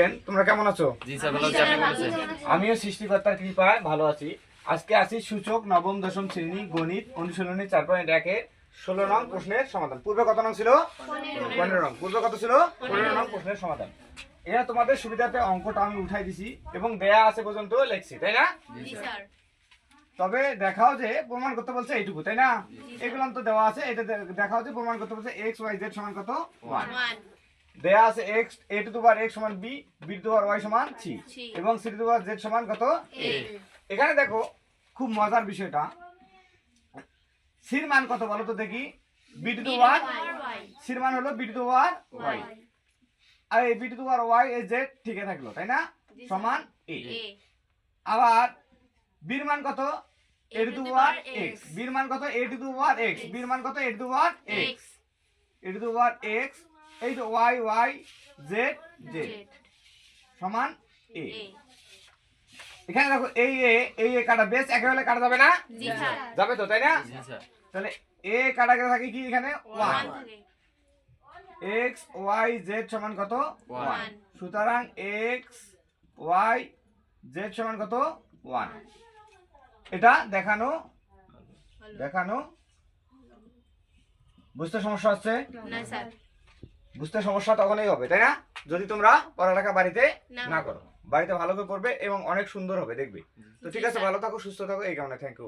Ben, তোমরা কেমন আছো? জি স্যার ভালো আছি আমিও সৃষ্টিকর্তার কৃপায় ভালো আছি। আজকে আছি সূচক নবম দশম শ্রেণি গণিত অনুশীলনী চার পয়েন্ট একের ষোলো নং প্রশ্নের সমাধান। পূর্বে কত নং ছিল? পনেরো নং। পূর্বে কত ছিল? পনেরো নং প্রশ্নের সমাধান। এটা তোমাদের সুবিধাতে অঙ্কটা আমি উঠাই দিছি এবং দেয়া আছে পর্যন্ত লিখছি তাই না? তবে দেখাও যে প্রমাণ করতে বলছে এইটুকু তাই না? এগুলো তো দেওয়া আছে এটা দেখাও যে প্রমাণ করতে বলছে এক্স ওয়াই জেড সমান কত? ওয়ান। দেয়া আছে X A to power X সমান B B to power Y সমান সি। এবং সি টু পাওয়ার জেড সমান কত এখানে দেখো খুব মজার বিষয়টা সির মান কত বলো তো দেখি বি টু ওয়াই সির মান হলো বি টু পাওয়ার ওয়াই আর এই B to power Y A Z ঠিকই থাকল তাই না সমান এ আবার বির মান কত এ টু x এক্স বির মান কত এ টু পাওয়ার এক্স বির মান কত A to power X A to power X এই তো ওয়াই ওয়াই জেড জেড। সমান এ। এখানে দেখো এই এ এই এ কাটা বেশ একেবারে কাটা যাবে না? যাবে তো তাই না? তাহলে এ কাটা গেলে থাকে কি এখানে? One. One X Y Z সমান কত? ওয়ান। ওয়ান। সুতরাং এক্স ওয়াই জেড সমান কত? ওয়ান। এটা দেখানো দেখানো। বুঝতে সমস্যা হচ্ছে? না স্যার। বুঝতে সমস্যা তখনই হবে তাই না? যদি তোমরা পড়ালেখা বাড়িতে না করো। বাড়িতে ভালো করে করবে এবং অনেক সুন্দর হবে দেখবে। তো ঠিক আছে ভালো থাকো সুস্থ থাকো এই কারণে থ্যাংক ইউ